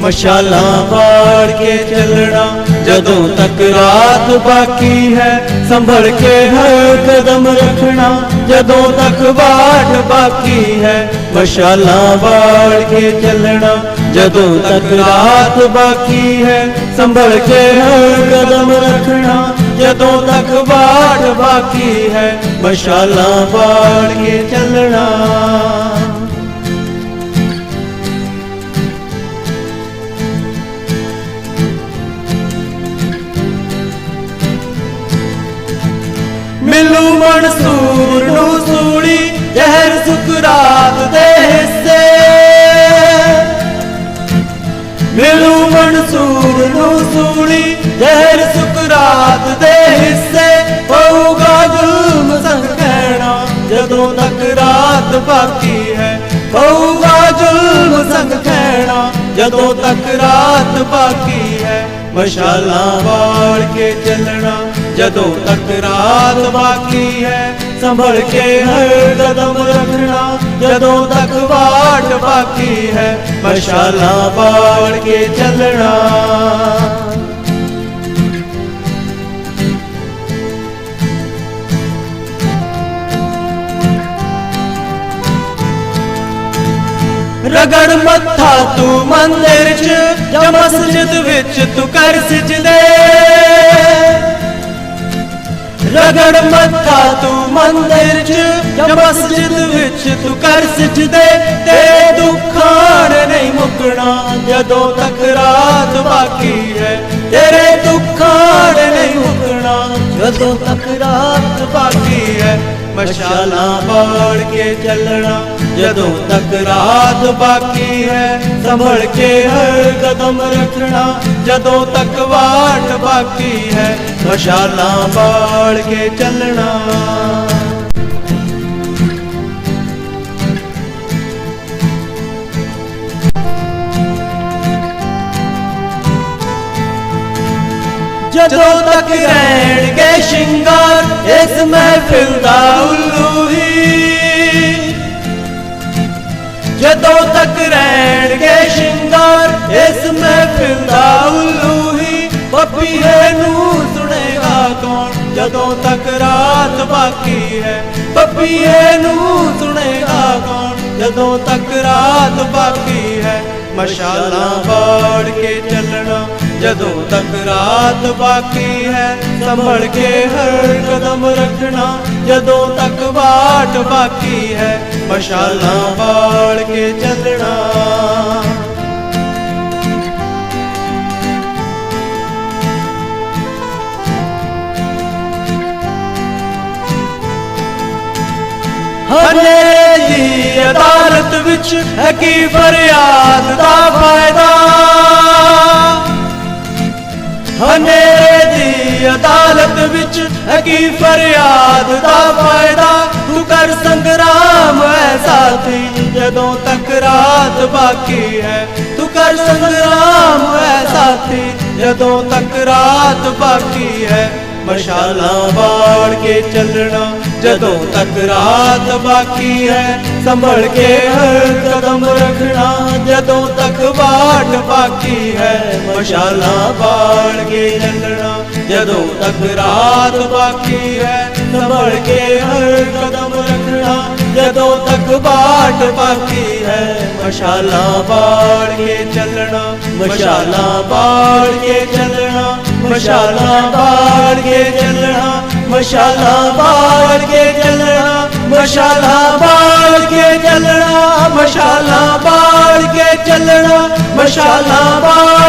ਮਸ਼ਾਲਾਂ ਬਾੜ ਕੇ ਚੱਲਣਾ ਜਦੋਂ ਤੱਕ ਰਾਤ ਬਾਕੀ ਹੈ ਸੰਭਲ ਕੇ ਹਰ ਕਦਮ ਰੱਖਣਾ ਜਦੋਂ ਤੱਕ ਬਾਟ ਬਾਕੀ ਹੈ ਮਸ਼ਾਲਾਂ ਬਾੜ ਕੇ ਚੱਲਣਾ ਜਦੋਂ ਤੱਕ ਰਾਤ ਬਾਕੀ ਹੈ ਸੰਭਲ ਕੇ ਹਰ ਕਦਮ ਰੱਖਣਾ ਜਦੋਂ ਤੱਕ ਬਾਟ ਬਾਕੀ ਹੈ ਮਸ਼ਾਲਾਂ ਬਾੜ ਕੇ ਚੱਲਣਾ ਮਨਸੂਰ ਨੂੰ ਸੂਲੀ ਜ਼ਹਿਰ ਸੁਕਰਾਤ ਦੇ ਹਿੱਸੇ। ਮਿਲੂ ਮਨਸੂਰ ਨੂੰ ਸੂਲੀ ਜ਼ਹਿਰ ਸੁਕਰਾਤ ਦੇ ਹਿੱਸੇ। ਹੋਊਗਾ ਜ਼ੁਲਮ ਸੰਗ ਕਹਿਣਾ, ਜਦੋਂ ਤੱਕ ਰਾਤ ਬਾਕੀ ਹੈ। ਹੋਊਗਾ ਜ਼ੁਲਮ ਸੰਗ ਕਹਿਣਾ, ਜਦੋਂ ਤੱਕ ਰਾਤ ਬਾਕੀ ਹੈ। ਮਸ਼ਾਲਾਂ ਬਾਲ ਕੇ ਚੱਲਣਾ ਜਦੋਂ ਤੱਕ ਰਾਤ ਬਾਕੀ ਹੈ ਸੰਭਲ ਕੇ ਹਰ ਕਦਮ ਰੱਖਣਾ ਜਦੋਂ ਤੱਕ ਬਾਟ ਬਾਕੀ ਹੈ ਮਸ਼ਾਲਾਂ ਬਾਲ ਕੇ ਚੱਲਣਾ ਰਗੜ ਮੱਥਾ ਤੂੰ ਮੰਦਿਰ ਚ ਜਾਂ ਮਸਜਿਦ ਵਿੱਚ ਤੂੰ ਕਰ ਸਜਦੇ ਰਗੜ ਮੱਥਾ ਤੂੰ ਮੰਦਿਰ ਚ, ਜਾਂ ਮਸਜਿਦ ਵਿੱਚ ਤੂੰ ਕਰ ਸਜਦੇ ਤੇਰੇ ਦੁੱਖਾਂ ਨਹੀਂ ਮੁੱਕਣਾ, ਜਦੋਂ ਤੱਕ ਰਾਤ ਬਾਕੀ ਹੈ, ਤੇਰੇ ਦੁੱਖਾਂ ਨਹੀਂ ਮੁੱਕਣਾ, ਜਦੋਂ ਤੱਕ ਰਾਤ ਬਾਕੀ ਹੈ। ਮਸ਼ਾਲਾਂ ਬਾੜ ਕੇ ਚੱਲਣਾ ਜਦੋਂ ਤੱਕ ਰਾਤ ਬਾਕੀ ਹੈ ਸੰਭਲ ਕੇ ਹਰ ਕਦਮ ਰੱਖਣਾ ਜਦੋਂ ਤੱਕ ਵਾਟ ਬਾਕੀ ਹੈ ਮਸ਼ਾਲਾਂ ਬਾੜ ਕੇ ਚੱਲਣਾ ਜਦੋਂ ਤੱਕ ਰਹਿਣਗੇ ਸ਼ਿੰਗਾਰ, ਇਸ ਮਹਿਫਿਲ ਦਾ ਉੱਲੂ ਹੀ। ਜਦੋਂ ਤੱਕ ਰਹਿਣਗੇ ਸ਼ਿੰਗਾਰ, ਇਸ ਮਹਿਫਿਲ ਦਾ ਉੱਲੂ ਹੀ। ਬੱਬੀਏ ਨੂੰ ਸੁਣੇਗਾ ਕੌਣ? ਜਦੋਂ ਤੱਕ ਰਾਤ ਬਾਕੀ ਹੈ ਬੱਬੀਏ ਨੂੰ ਸੁਣੇਗਾ ਕੌਣ? ਜਦੋਂ ਤੱਕ ਰਾਤ ਬਾਕੀ ਹੈ, ਮਸ਼ਾਲਾਂ ਬਾੜ ਕੇ ਚੱਲਣਾ ਜਦੋਂ ਤੱਕ ਰਾਤ ਬਾਕੀ ਹੈ, ਸੰਭਲ ਕੇ ਹਰ ਕਦਮ ਰੱਖਣਾ। ਜਦੋਂ ਤੱਕ ਬਾਟ ਬਾਕੀ ਹੈ ਮਸ਼ਾਲਾਂ ਬਾੜ ਕੇ ਚੱਲਣਾ। ਹਨੇਰੇ ਦੀ ਅਦਾਲਤ ਵਿੱਚ ਹੈ ਕੀ ਫਰਿਆਦ ਦਾ ਫਾਇਦਾ? ਵਿੱਚ ਫਰਿਆਦ ਦਾ ਫਾਇਦਾ? ਤੂੰ ਕਰ ਸੰਗਰਾਮ ਹੈ ਸਾਥੀ, ਜਦੋਂ ਤੱਕ ਰਾਤ ਬਾਕੀ ਹੈ। ਤੂੰ ਕਰ ਸੰਗਰਾਮ ਹੈ ਸਾਥੀ, ਜਦੋਂ ਤੱਕ ਰਾਤ ਬਾਕੀ ਹੈ। ਮਸ਼ਾਲਾ ਬਾੜ ਕੇ ਚੱਲਣਾ, ਜਦੋਂ ਤੱਕ ਰਾਤ ਬਾਕੀ ਹੈ। ਸੰਭਲ ਕੇ ਹਰ ਕਦਮ ਰੱਖਣਾ, ਜਦੋਂ ਤੱਕ ਬਾਟ ਬਾਕੀ ਹੈ। ਮਸ਼ਾਲਾ ਬਾੜ ਕੇ ਚੱਲਣਾ ਜਦੋਂ ਤੱਕ ਰਾਤ ਬਾਕੀ ਹੈ ਸੰਭਲ ਕੇ ਹਰ ਕਦਮ ਰੱਖਣਾ ਜਦੋਂ ਤੱਕ ਬਾਟ ਬਾਕੀ ਹੈ ਮਸ਼ਾਲਾਂ ਬਾੜ ਕੇ ਚੱਲਣਾ ਮਸ਼ਾਲਾਂ ਬਾੜ ਕੇ ਚੱਲਣਾ ਮਸ਼ਾਲਾਂ ਬਾੜ ਕੇ ਚੱਲਣਾ ਮਸ਼ਾਲਾਂ ਬਾੜ ਕੇ ਚੱਲਣਾ ਮਸ਼ਾਲਾਂ ਬਾੜ ਕੇ ਚੱਲਣਾ ਮਸ਼ਾਲਾਂ ਬਾੜ ਕੇ ਚੱਲਣਾ ਮਸ਼ਾਲਾਂ ਬਾੜ